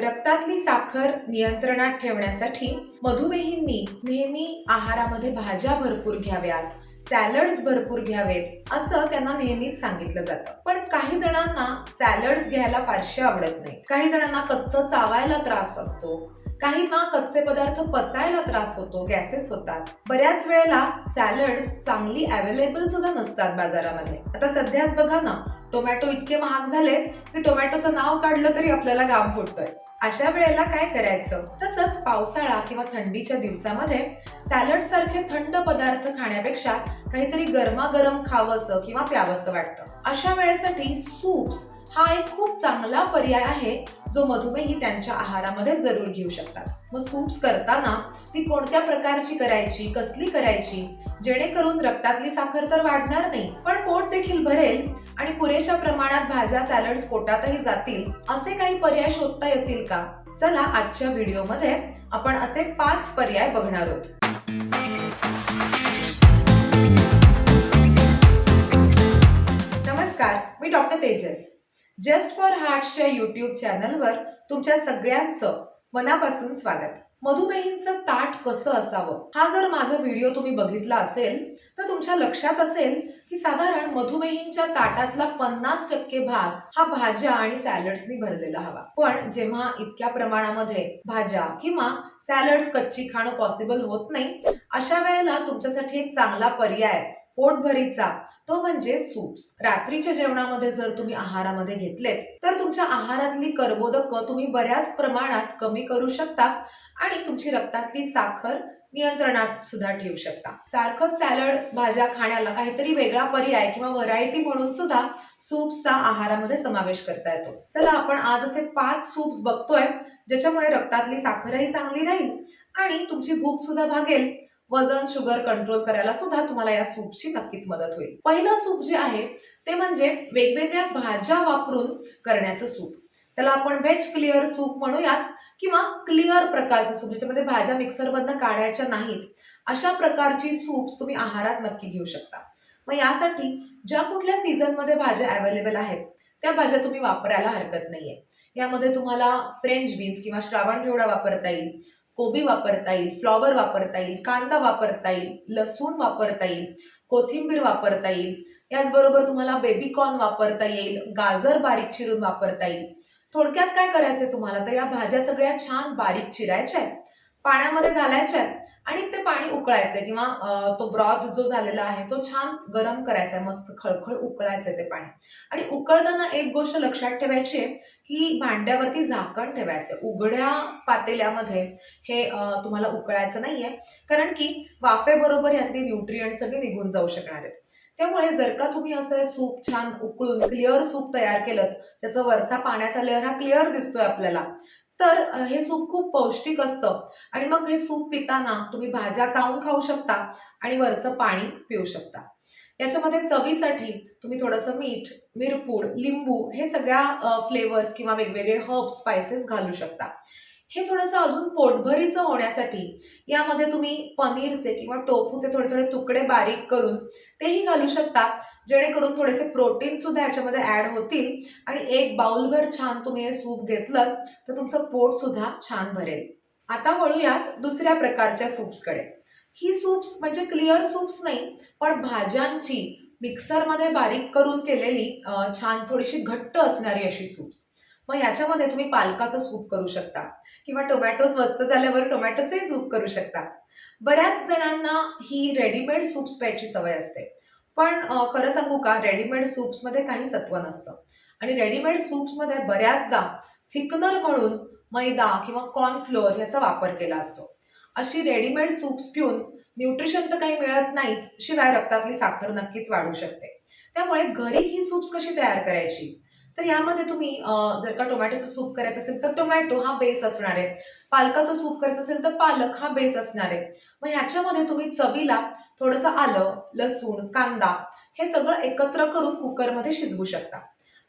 रक्तातली साखर नियंत्रणात ठेवण्यासाठी मधुमेहींनी नेहमी आहारामध्ये भाज्या भरपूर घ्याव्यात सॅलड्स भरपूर घ्यावेत असं त्यांना नेहमीच सांगितलं जातं. पण काही जणांना सॅलड्स घ्यायला फारसे आवडत नाही. काही जणांना कच्चं चावायला त्रास असतो. काहींना कच्चे पदार्थ पचायला त्रास होतो गॅसेस होतात. बऱ्याच वेळेला सॅलड्स चांगली अवेलेबल सुद्धा नसतात बाजारामध्ये. आता सध्याच बघा ना टोमॅटो इतके महाग झालेत की टोमॅटोचं नाव काढलं तरी आपल्याला घाम फुटतोय. अशा वेळेला काय करायचं? तसंच पावसाळा किंवा थंडीच्या दिवसामध्ये सॅलड सारखे थंड पदार्थ खाण्यापेक्षा काहीतरी गरमागरम खावंसं किंवा प्यावंसं वाटतं. अशा वेळेसाठी सूप्स हा एक खूप चांगला पर्याय आहे जो मधुमेही त्यांच्या आहारामध्ये जरूर घेऊ शकतात. मग सूप्स करताना ती कोणत्या प्रकारची करायची कसली करायची? जेणेकरून रक्तातली साखर तर वाढणार नाही पण पोट देखील भरेल आणि पुरेशा प्रमाणात भाज्या सॅलड्स पोटातही जातील असे काही पर्याय शोधता येतील का? चला आजच्या व्हिडिओमध्ये आपण असे पाच पर्याय बघणार आहोत. नमस्कार मी डॉक्टर तेजस. जस्ट फॉर हार्टच्या युट्यूब चॅनलवर तुमच्या सगळ्यांचं मनापासून स्वागत. मधुमेहींचं ताट कसं असावं? हा जर माझा व्हिडिओ तुम्ही बघितला असेल तर तुमच्या लक्षात असेल की साधारण मधुमेहींच्या ताटातला पन्नास टक्के भाग हा भाज्या आणि सॅलड्सनी भरलेला हवा. पण जेव्हा इतक्या प्रमाणामध्ये भाज्या किंवा सॅलड्स कच्ची खाणं पॉसिबल होत नाही अशा वेळेला तुमच्यासाठी एक चांगला पर्याय पोटभरीचा तो म्हणजे सूप्स. रात्रीच्या जेवणामध्ये जर तुम्ही आहारामध्ये घेतलेत तर तुमच्या आहारातली कर्बोदक तुम्ही बऱ्याच प्रमाणात कमी करू शकता आणि तुमची रक्तातली साखर नियंत्रणात सुद्धा ठेवू शकता. सारखं सॅलड भाज्या खाण्याला काहीतरी वेगळा पर्याय किंवा व्हरायटी म्हणून सुद्धा सूप्सचा आहारामध्ये समावेश करता येतो. चला आपण आज असे पाच सूप्स बघतोय ज्याच्यामुळे रक्तातली साखरही चांगली राहील आणि तुमची भूक सुद्धा भागेल. वजन शुगर कंट्रोल करायला सुद्धा तुम्हाला या सूपची नक्कीच मदत होईल. पहिलं सूप जे आहे ते म्हणजे वेगवेगळ्या भाज्या वापरून करण्याचं सूप. त्याला आपण व्हेज क्लिअर सूप म्हणूयात किंवा क्लिअर प्रकारचं सूप ज्याच्यामध्ये भाज्या मिक्सरमधनं काढायच्या नाहीत अशा प्रकारची सूप्स तुम्ही आहारात नक्की घेऊ शकता. मग यासाठी ज्या कुठल्या सीझनमध्ये भाज्या अवेलेबल आहेत त्या भाज्या तुम्ही वापरायला हरकत नाहीये. यामध्ये तुम्हाला फ्रेंच बीन्स किंवा श्रावण घेवडा वापरता येईल कोबी वापरता येईल फ्लॉवर वापरता येईल कांदा वापरता येईल लसूण वापरता येईल कोथिंबीर वापरता येईल. याचबरोबर तुम्हाला बेबीकॉर्न वापरता येईल गाजर बारीक चिरून वापरता येईल. थोडक्यात काय करायचंय तुम्हाला? तर या भाज्या सगळ्या छान बारीक चिरायच्या आहेत. पाण्यामध्ये घालायच्या आहेत. आणि ते पाणी उकळायचंय किंवा तो ब्रॉथ जो झालेला आहे तो छान गरम करायचा आहे मस्त खळखळ उकळायचंय ते पाणी. आणि उकळताना एक गोष्ट लक्षात ठेवायची आहे की भांड्यावरती झाकण ठेवायचं उघड्या पातेल्यामध्ये हे तुम्हाला उकळायचं नाहीये. कारण की वाफेबरोबर यातली न्यूट्रियंट सगळे निघून जाऊ शकणार आहेत. त्यामुळे जर का तुम्ही असं सूप छान उकळून क्लिअर सूप तयार केलं ज्याचा वरचा पाण्याचा लेअर हा क्लिअर दिसतोय आपल्याला तर हे सूप खूप पौष्टिक असतं. आणि मग हे सूप पिताना तुम्ही भाज्या चावून खाऊ शकता आणि वरचं पाणी पिऊ शकता. याच्यामध्ये चवीसाठी तुम्ही थोडंसं मीठ मिरपूड लिंबू हे सगळ्या फ्लेवर्स किंवा वेगवेगळे हर्ब स्पायसेस घालू शकता. हे थोडंसं अजून पोटभरीचं होण्यासाठी यामध्ये तुम्ही पनीरचे किंवा टोफूचे थोडे थोडे तुकडे बारीक करून तेही घालू शकता. जेणेकरून थोडेसे प्रोटीन सुद्धा याच्यामध्ये ऍड होतील. आणि एक बाउलभर छान तुम्ही हे सूप घेतलं तर तुमचं पोट सुद्धा छान भरेल. आता वळूयात दुसऱ्या प्रकारच्या सूप्सकडे. ही सूप्स म्हणजे क्लिअर सूप्स नाही पण भाज्यांची मिक्सरमध्ये बारीक करून केलेली छान थोडीशी घट्ट असणारी अशी सूप्स. मग ह्याच्यामध्ये तुम्ही पालकाचं सूप करू शकता. किंवा टोमॅटो स्वस्त झाल्यावर टोमॅटोचंही सूप करू शकता. बऱ्याच जणांना ही रेडीमेड सूप्स प्यायची सवय असते. पण खरं सांगू का? रेडीमेड सूप्समध्ये काही सत्व नसतं. आणि रेडीमेड सूप्समध्ये बऱ्याचदा थिकनर म्हणून मैदा किंवा कॉर्नफ्लोअर याचा वापर केला असतो. अशी रेडीमेड सूप्स पिऊन न्यूट्रिशन तर काही मिळत नाहीच शिवाय रक्तातली साखर नक्कीच वाढू शकते. त्यामुळे घरी ही सूप्स कशी तयार करायची? तर यामध्ये तुम्ही जर का टोमॅटोचं सूप करायचं असेल तर टोमॅटो हा बेस असणार आहे. पालकाचं सूप करायचं असेल तर पालक हा बेस असणार आहे. मग ह्याच्यामध्ये तुम्ही चवीला थोडंसं आलं लसूण कांदा हे सगळं एकत्र करून कुकरमध्ये शिजवू शकता.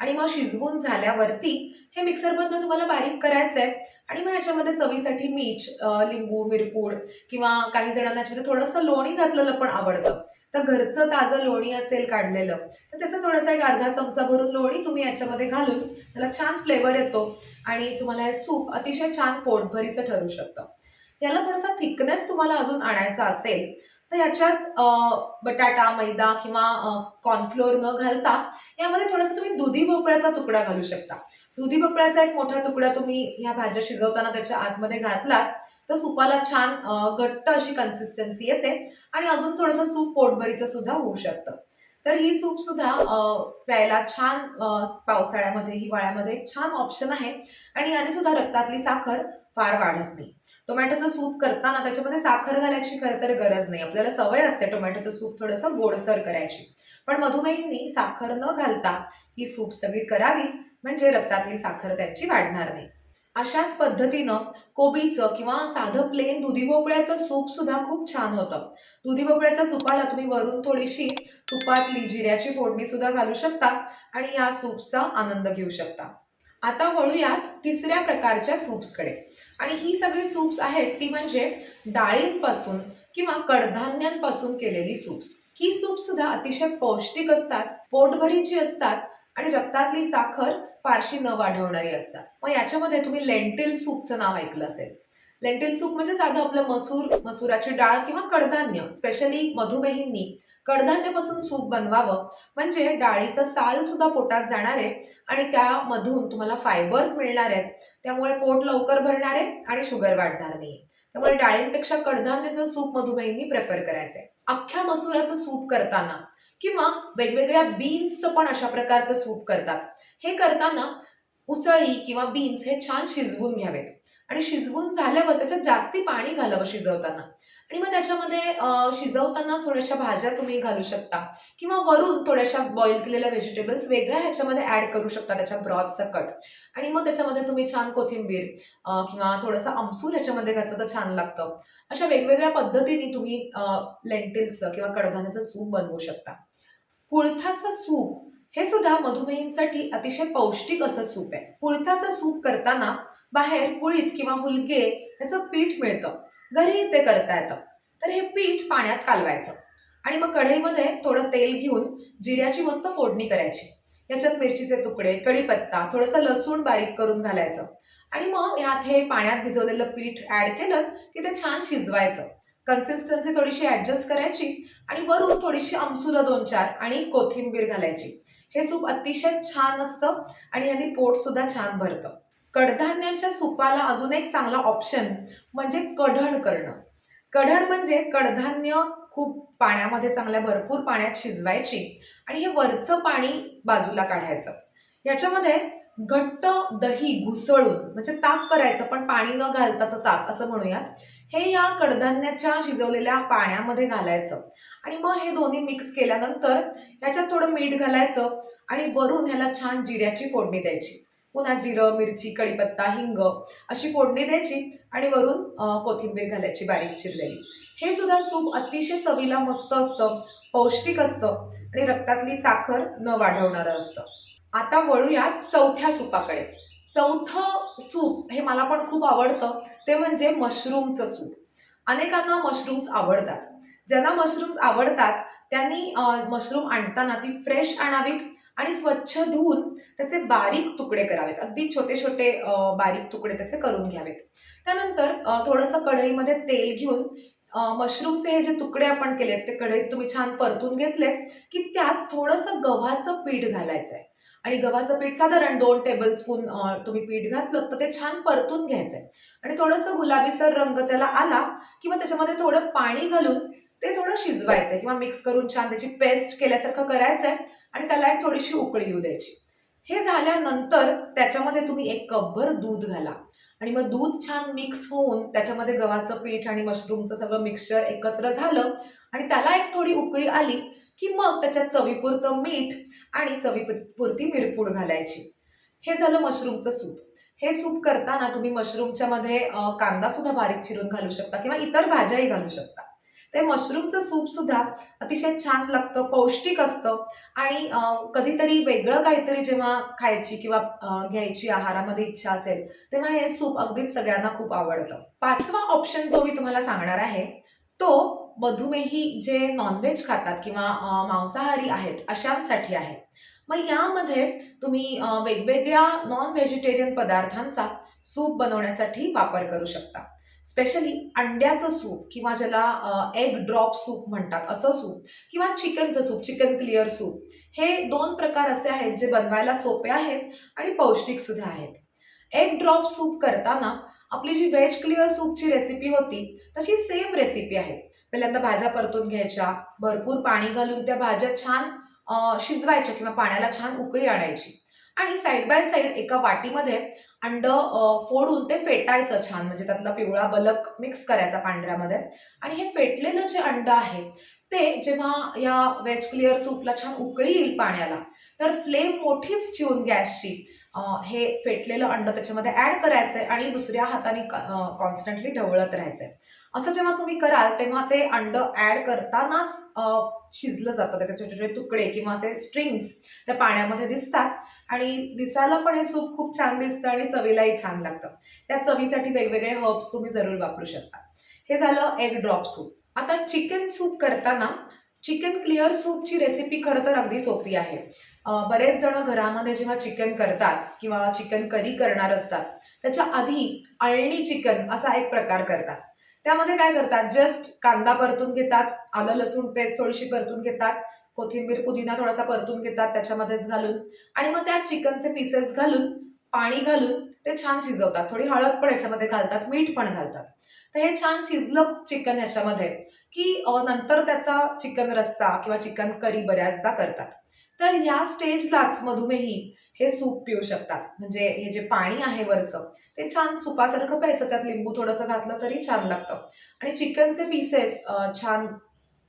आणि मग शिजवून झाल्यावरती हे मिक्सरमधनं तुम्हाला बारीक करायचं आहे आणि मग ह्याच्यामध्ये चवीसाठी मीठ लिंबू मिरपूड किंवा काही जणांना याच्यामध्ये थोडंसं लोणी घातलेलं पण आवडतं. तर घरचं ताजं लोणी असेल काढलेलं तर त्याचा थोडासा एक अर्धा चमचा भरून लोणी तुम्ही याच्यामध्ये घालून त्याला छान फ्लेवर येतो आणि तुम्हाला हे सूप अतिशय छान पोटभरीचं ठरू शकतं. याला थोडासा थिकनेस तुम्हाला अजून आणायचा असेल तर याच्यात बटाटा मैदा किंवा कॉर्नफ्लोअर न घालता यामध्ये थोडासा तुम्ही दुधी भोपळ्याचा तुकडा घालू शकता. दुधी भोपळ्याचा एक मोठा तुकडा तुम्ही ह्या भाज्या शिजवताना त्याच्या आतमध्ये घातलात तर सुपाला छान घट्ट अशी कन्सिस्टन्सी येते. आणि अजून थोडंसं सूप पोटभरीचं सुद्धा होऊ शकतं. तर ही सूप सुद्धा प्यायला छान पावसाळ्यामध्ये हिवाळ्यामध्ये छान ऑप्शन आहे. आणि याने सुद्धा रक्तातली साखर फार वाढत नाही. टोमॅटोचं सूप करताना त्याच्यामध्ये साखर घालायची खरं तर गरज नाही. आपल्याला सवय असते टोमॅटोचं सूप थोडंसं गोडसर करायची. पण मधुमेहींनी साखर न घालता ही सूप सगळी करावीत. म्हणजे रक्तातली साखर त्यांची वाढणार नाही. अशाच पद्धतीनं कोबीचं किंवा साधं प्लेन दुधी भोपळ्याचं सूप सुद्धा खूप छान होतं. दुधी भोपळ्याच्या सुपाला तुम्ही वरून थोडीशी तुपातली जिऱ्याची फोडणी सुद्धा घालू शकता आणि या सूपचा आनंद घेऊ शकता. आता वळूयात तिसऱ्या प्रकारच्या सूप्सकडे आणि ही सगळी सूप्स आहेत ती म्हणजे डाळींपासून किंवा कडधान्यांपासून केलेली सूप्स ही सूप सुद्धा अतिशय पौष्टिक असतात पोटभरीची असतात आणि रक्तातली साखर फारशी न वाढवणारी असतात. मग याच्यामध्ये तुम्ही लेंटिल सूपचं नाव ऐकलं असेल. लेंटिल सूप म्हणजे साधं आपलं मसूर मसुराची डाळ किंवा कडधान्य स्पेशली मधुमेहींनी कडधान्यापासून सूप बनवावं. म्हणजे डाळीचं साल सुद्धा पोटात जाणार आहे आणि त्यामधून तुम्हाला फायबर्स मिळणार आहेत. त्यामुळे पोट लवकर भरणार आहे आणि शुगर वाढणार नाही. त्यामुळे डाळींपेक्षा कडधान्याचं सूप मधुमेहींनी प्रेफर करायचंय. अख्ख्या मसुराचं सूप करताना किंवा वेगवेगळ्या बीन्सचं पण अशा प्रकारचं सूप करतात. हे करताना उसळी किंवा बीन्स हे छान शिजवून घ्यावेत. आणि शिजवून झाल्यावर त्याच्यात जास्ती पाणी घालावं शिजवताना. आणि मग त्याच्यामध्ये शिजवताना थोड्याशा भाज्या तुम्ही घालू शकता. किंवा वरून थोड्याशा बॉईल केलेल्या व्हेजिटेबल्स वेगळ्या ह्याच्यामध्ये ऍड करू शकता त्याच्या ब्रॉथ सकट. आणि मग त्याच्यामध्ये तुम्ही छान कोथिंबीर किंवा थोडंसं आमसूल ह्याच्यामध्ये घातलं तर छान लागतं. अशा वेगवेगळ्या पद्धतीने तुम्ही लेंटिल्सचं किंवा कडधान्याचं सूप बनवू शकता. कुळथाचं सूप हे सुद्धा मधुमेहींसाठी अतिशय पौष्टिक असं सूप आहे. कुळथाचं सूप करताना बाहेर कुळीत किंवा हुलगे याचं पीठ मिळतं. घरी ते करता येतं. तर हे पीठ पाण्यात कालवायचं. आणि मग कढईमध्ये थोडं तेल घेऊन जिऱ्याची मस्त फोडणी करायची. याच्यात मिरचीचे तुकडे कढीपत्ता थोडंसं लसूण बारीक करून घालायचं. आणि मग ह्यात हे पाण्यात भिजवलेलं पीठ ऍड केलं की ते छान शिजवायचं. कन्सिस्टन्सी थोडीशी ऍडजस्ट करायची आणि वरून थोडीशी आमसुलं दोन चार आणि कोथिंबीर घालायची. हे सूप अतिशय छान असतं आणि यांनी पोट सुद्धा छान भरतं. कडधान्यांच्या सुपाला अजून एक चांगला ऑप्शन म्हणजे कढण करणं. कढण म्हणजे कडधान्य खूप पाण्यामध्ये चांगल्या भरपूर पाण्यात शिजवायची आणि हे वरचं पाणी बाजूला काढायचं. याच्यामध्ये घट्ट दही घुसळून म्हणजे ताप करायचं पण पाणी न घालताचं ताप असं म्हणूयात हे या कडधान्याच्या शिजवलेल्या पाण्यामध्ये घालायचं. आणि मग हे दोन्ही मिक्स केल्यानंतर ह्याच्यात थोडं मीठ घालायचं आणि वरून ह्याला छान जिऱ्याची फोडणी द्यायची. पुन्हा जिरं मिरची कढीपत्ता हिंग अशी फोडणी द्यायची आणि वरून कोथिंबीर घालायची बारीक चिरलेली. हे सुद्धा सूप अतिशय चवीला मस्त असतं पौष्टिक असतं आणि रक्तातली साखर न वाढवणारं असतं. आता वळूयात चौथ्या सुपाकडे. चौथं सूप हे मला पण खूप आवडतं. ते म्हणजे मशरूमचं सूप. अनेकांना मशरूम्स आवडतात. ज्यांना मशरूम्स आवडतात त्यांनी मशरूम आणताना ती फ्रेश आणावीत आणि स्वच्छ धुवून त्याचे बारीक तुकडे करावेत. अगदी छोटे छोटे बारीक तुकडे त्याचे करून घ्यावेत. त्यानंतर थोडंसं कढईमध्ये तेल घेऊन मशरूमचे हे जे तुकडे आपण केलेत ते कढईत तुम्ही छान परतून घेतलेत की त्यात थोडंसं गव्हाचं पीठ घालायचं आहे आणि गव्हाचं पीठ साधारण दोन टेबलस्पून तुम्ही पीठ घातलं तर ते छान परतून घ्यायचं आहे आणि थोडंसं गुलाबीसर रंग त्याला आला किंवा त्याच्यामध्ये थोडं पाणी घालून ते थोडं शिजवायचं किंवा मिक्स करून छान त्याची पेस्ट केल्यासारखं करायचं आहे आणि त्याला एक थोडीशी उकळी येऊ द्यायची. हे झाल्यानंतर त्याच्यामध्ये तुम्ही एक कपभर दूध घाला. आणि मग दूध छान मिक्स होऊन त्याच्यामध्ये गव्हाचं पीठ आणि मशरूमचं सगळं मिक्सचर एकत्र झालं आणि त्याला एक थोडी उकळी आली की मग त्याच्यात चवीपुरतं मीठ आणि चवीपुरती मिरपूड घालायची. हे झालं मशरूमचं सूप. हे सूप करताना तुम्ही मशरूमच्या मध्ये कांदा सुद्धा बारीक चिरून घालू शकता किंवा इतर भाज्याही घालू शकता. ते मशरूमचं सूप सुद्धा अतिशय छान लागतं पौष्टिक असतं आणि कधीतरी वेगळं काहीतरी जेव्हा खायची किंवा घ्यायची आहारामध्ये इच्छा असेल तेव्हा हे सूप अगदीच सगळ्यांना खूप आवडतं. पाचवा ऑप्शन जो मी तुम्हाला सांगणार आहे तो मधुमेही जे नॉनव्हेज खातात किंवा मांसाहारी आहेत अशांसाठी आहे. मग यामध्ये तुम्ही वेगवेगळ्या नॉन व्हेजिटेरियन पदार्थांचा सूप बनवण्यासाठी वापर करू शकता. स्पेशली अंड्याचं सूप किंवा ज्याला एग ड्रॉप सूप म्हणतात असं सूप किंवा चिकनचं सूप चिकन क्लिअर सूप हे दोन प्रकार असे आहेत जे बनवायला सोपे आहेत आणि पौष्टिक सुद्धा आहेत. एग ड्रॉप सूप करताना आपली जी व्हेज क्लिअर सूपची रेसिपी होती तशी सेम रेसिपी आहे. पहिल्यांदा भाज्या परतून घ्यायच्या भरपूर पाणी घालून त्या भाज्या छान शिजवायच्या किंवा पाण्याला छान उकळी आणायची. आणि साईड बाय साईड एका वाटीमध्ये अंड फोडून ते फेटायचं छान. म्हणजे त्यातला पिवळा बलक मिक्स करायचा पांढऱ्यामध्ये. आणि हे फेटलेलं जे अंड आहे ते जेव्हा या वेज क्लिअर सूपला छान उकळी येईल पाण्याला तर फ्लेम मोठीच ठेवून गॅसची हे फेटलेलं अंड त्याच्यामध्ये ऍड करायचंय आणि दुसऱ्या हाताने कॉन्स्टंटली ढवळत राहायचंय. असं जेव्हा तुम्ही कराल तेव्हा ते अंड ऍड करतानाच शिजलं जातं त्याचे छोटे छोटे तुकडे किंवा असे स्ट्रिंग्स त्या पाण्यामध्ये दिसतात. आणि दिसायला पण हे सूप खूप छान दिसतं आणि चवीलाही छान लागतं. त्या चवीसाठी वेगवेगळे हर्ब्स तुम्ही जरूर वापरू शकता. हे झालं एग ड्रॉप सूप आता चिकन सूप करताना चिकन क्लिअर सूपची रेसिपी खरं तर अगदी सोपी आहे. बरेच जण घरामध्ये जेव्हा चिकन करतात किंवा चिकन करी करणार असतात त्याच्या आधी अळणी चिकन असा एक प्रकार करतात. त्यामध्ये काय करतात? जस्ट कांदा परतून घेतात आलं लसूण पेस्ट थोडीशी परतून घेतात कोथिंबीर पुदिना थोडासा परतून घेतात त्याच्यामध्येच घालून आणि मग त्यात चिकनचे पीसेस घालून पाणी घालून ते छान शिजवतात. थोडी हळद पण याच्यामध्ये घालतात मीठ पण घालतात. तर हे छान शिजलं चिकन याच्यामध्ये की नंतर त्याचा चिकन रस्सा किंवा चिकन करी बऱ्याचदा करतात. तर या स्टेजलाच मधुमेही हे सूप पिऊ शकतात. म्हणजे हे जे पाणी आहे वरचं ते छान सुपासारखं प्यायचं. त्यात लिंबू थोडंसं घातलं तरी छान लागतं. आणि चिकनचे पीसेस छान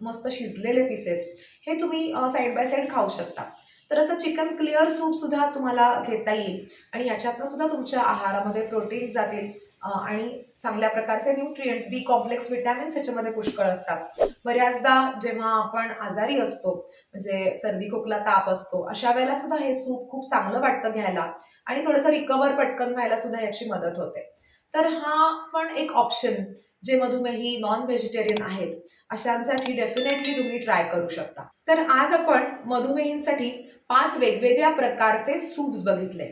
मस्त शिजलेले पीसेस हे तुम्ही साईड बाय साईड खाऊ शकता. तर असं चिकन क्लिअर सूप सुद्धा तुम्हाला घेता येईल. आणि याच्यातनं सुद्धा तुमच्या आहारामध्ये प्रोटीन्स जातील. आणि चांगल्या प्रकारचे न्यूट्रिएंट्स बी कॉम्प्लेक्स विटॅमिन्स याच्यामध्ये पुष्कळ असतात. बऱ्याचदा जेव्हा आपण आजारी असतो म्हणजे सर्दी खोकला ताप असतो अशा वेळेला सुद्धा हे सूप खूप चांगलं वाटतं घ्यायला आणि थोडंसं रिकवर पटकन व्हायला सुद्धा याची मदत होते. तर हा पण एक ऑप्शन जे मधुमेही नॉन व्हेजिटेरियन आहेत अशांसाठी डेफिनेटली तुम्ही ट्राय करू शकता. तर आज आपण मधुमेहींसाठी पाच वेगवेगळ्या प्रकारचे सूप्स बघितले.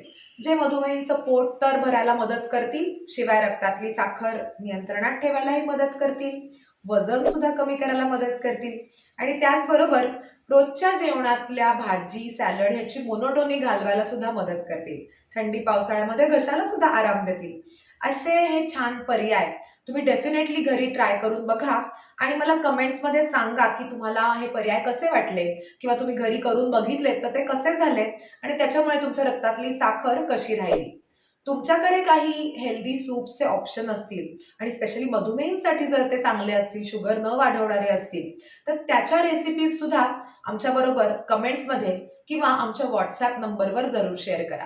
जे मधुमेहींचं पोट तर भरायला मदत करतील शिवाय रक्तातली साखर नियंत्रणात ठेवायलाही मदत करतील वजन सुद्धा कमी करायला मदत करतील. आणि त्याचबरोबर रोजच्या जेवणातल्या भाजी सॅलड ह्याची मोनोटोनी घालवायला सुद्धा मदत करतील. थंडी पावसाळ्यामध्ये घशाला सुद्धा आराम देतील. असे हे छान पर्याय तुम्ही डेफिनेटली घरी ट्राय करून बघा आणि मला कमेंट्समध्ये सांगा की तुम्हाला हे पर्याय कसे वाटले किंवा तुम्ही घरी करून बघितलेत तर ते कसे झाले आणि त्याच्यामुळे तुमच्या रक्तातली साखर कशी राहिली. तुमच्याकडे काही हेल्दी सूप्सचे ऑप्शन असतील आणि स्पेशली मधुमेहींसाठी जर ते चांगले असतील शुगर न वाढवणारे असतील तर त्याच्या रेसिपीज सुद्धा आमच्याबरोबर कमेंट्समध्ये किंवा आमच्या व्हॉट्सॲप नंबरवर जरूर शेअर करा.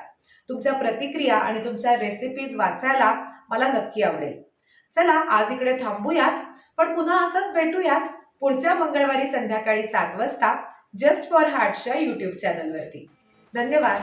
तुमच्या प्रतिक्रिया आणि तुमच्या रेसिपीज वाचायला मला नक्की आवडेल. चला आज इकडे थांबूयात पण पुन्हा असंच भेटूयात पुढच्या मंगळवारी संध्याकाळी सात वाजता जस्ट फॉर हार्टच्या यूट्यूब चॅनलवरती धन्यवाद.